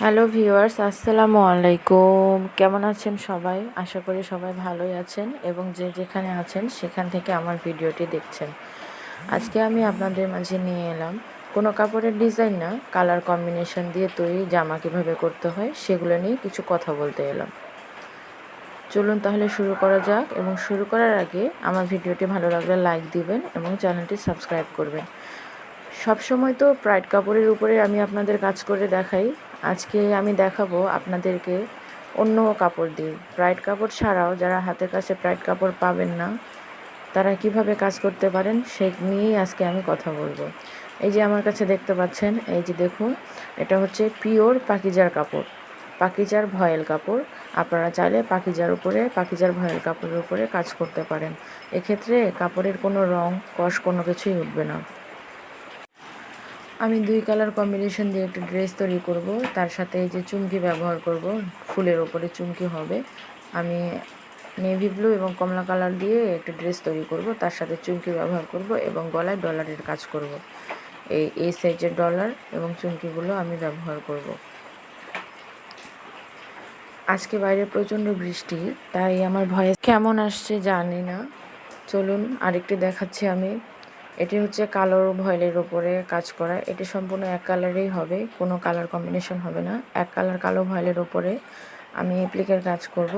Hello viewers, আসসালামু আলাইকুম। কেমন আছেন সবাই? আশা করি সবাই ভালোই আছেন এবং যে যেখানে আছেন সেখান থেকে আমার ভিডিওটি দেখছেন। আজকে আমি আপনাদের মাঝে নিয়ে এলাম। কোনো কাপড়ের ডিজাইন না, কালার কম্বিনেশন দিয়ে তৈরি জামা কীভাবে করতে হয় সেগুলো নিয়ে কিছু কথা বলতে এলাম। চলুন তাহলে শুরু করা যাক এবং শুরু করার আগে আমার ভিডিওটি ভালো লাগলে লাইক দিবেন এবং চ্যানেলটি সাবস্ক্রাইব করবেন। সবসময় তো প্রাইড কাপড়ের উপরে আমি আপনাদের কাজ করে দেখাই। আজকে আমি দেখাবো আপনাদেরকে অন্য কাপড় দিয়ে। প্রাইড কাপড় ছাড়াও যারা হাতের কাছে প্রাইড কাপড় পাবেন না, তারা কীভাবে কাজ করতে পারেন সে নিয়েই আজকে আমি কথা বলব। এই যে আমার কাছে দেখতে পাচ্ছেন, এই যে দেখুন, এটা হচ্ছে পিওর পাকিজার কাপড়। পাকিজার ভয়েল কাপড়, আপনারা চাইলে পাকিজার উপরে, পাকিজার ভয়েল কাপড়ের উপরে কাজ করতে পারেন। এক্ষেত্রে কাপড়ের কোনো রং, কষ কোনো কিছুই উঠবে না। আমি দুই কালার কম্বিনেশন দিয়ে একটা ড্রেস তৈরি করব। তার সাথে এই যে চুমকি ব্যবহার করব, ফুলের ওপরে চুমকি হবে। আমি নেভি ব্লু এবং কমলা কালার দিয়ে একটা ড্রেস তৈরি করব, তার সাথে চুমকি ব্যবহার করব এবং গলায় ডলারের কাজ করব। এই এই সাইজের ডলার এবং চুমকিগুলো আমি ব্যবহার করব। আজকে বাইরে প্রচণ্ড বৃষ্টি, তাই আমার ভয়েস কেমন আসছে জানি না। চলুন আরেকটি দেখাচ্ছি আমি। এটি হচ্ছে কালো ভয়েলের ওপরে কাজ করা। এটি সম্পূর্ণ এক কালারেই হবে, কোনো কালার কম্বিনেশন হবে না। এক কালার কালো ভয়েলের ওপরে আমি এপ্লিকের কাজ করব,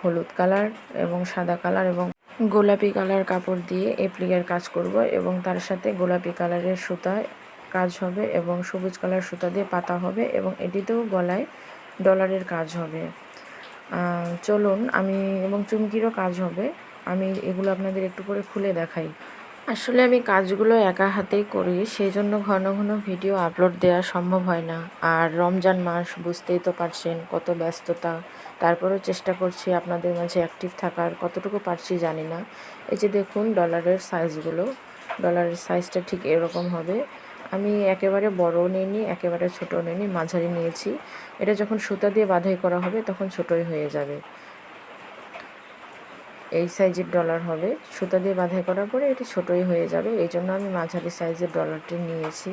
হলুদ কালার এবং সাদা কালার এবং গোলাপি কালার কাপড় দিয়ে এপ্লিকের কাজ করব এবং তার সাথে গোলাপি কালারের সুতা কাজ হবে এবং সবুজ কালার সুতা দিয়ে পাতা হবে এবং এটিতেও গলায় ডলারের কাজ হবে। চলুন, আমি এবং চুমকিরও কাজ হবে। আমি এগুলো আপনাদের একটু করে খুলে দেখাই। আসলে আমি কাজগুলো একা হাতেই করি সেই জন্য ঘন ঘন ভিডিও আপলোড দেওয়া সম্ভব হয় না। আর রমজান মাস, বুঝতেই তো পারছেন কত ব্যস্ততা। তারপরেও চেষ্টা করছি আপনাদের মাঝে অ্যাক্টিভ থাকার, কতটুকু পারছি জানি না। এই যে দেখুন ডলারের সাইজগুলো ডলারের সাইজটা ঠিক এরকম হবে। আমি একেবারে বড়ও নিইনি, একেবারে ছোটও নিইনি, মাঝারি নিয়েছি। এটা যখন সুতা দিয়ে বাধাই করা হবে, তখন ছোটই হয়ে যাবে। এই সাইজের ডলার হবে। সুতা দিয়ে বাঁধাই করার পরে এটি ছোটোই হয়ে যাবে। এই জন্য আমি মাঝারি সাইজের ডলারটি নিয়েছি।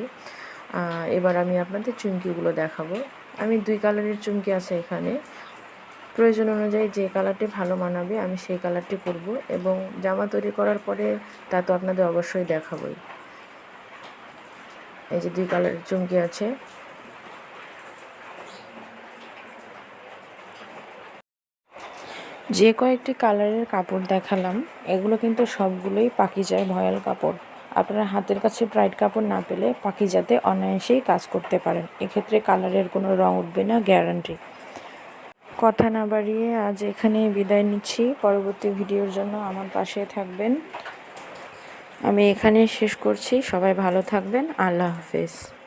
এবার আমি আপনাদের চুমকিগুলো দেখাবো। আমি দুই কালারের চুমকি আছে এখানে। প্রয়োজন অনুযায়ী যে কালারটি ভালো মানাবে আমি সেই কালারটি করব এবং জামা তৈরি করার পরে তা তো আপনাদের অবশ্যই দেখাবই। এই যে দুই কালারের চুমকি আছে। যে কয়েকটি কালারের কাপড় দেখালাম, এগুলো কিন্তু সবগুলোই পাকিজায় ভয়াল কাপড়। আপনারা হাতের কাছে ব্রাইট কাপড় না পেলে পাকিজাতে অনায়াসেই কাজ করতে পারেন। এক্ষেত্রে কালারের কোনো রং উঠবে না, গ্যারান্টি। কথা না বাড়িয়ে আজ এখানে বিদায় নিচ্ছি। পরবর্তী ভিডিওর জন্য আমার পাশে থাকবেন। আমি এখানে শেষ করছি। সবাই ভালো থাকবেন। আল্লাহ হাফেজ।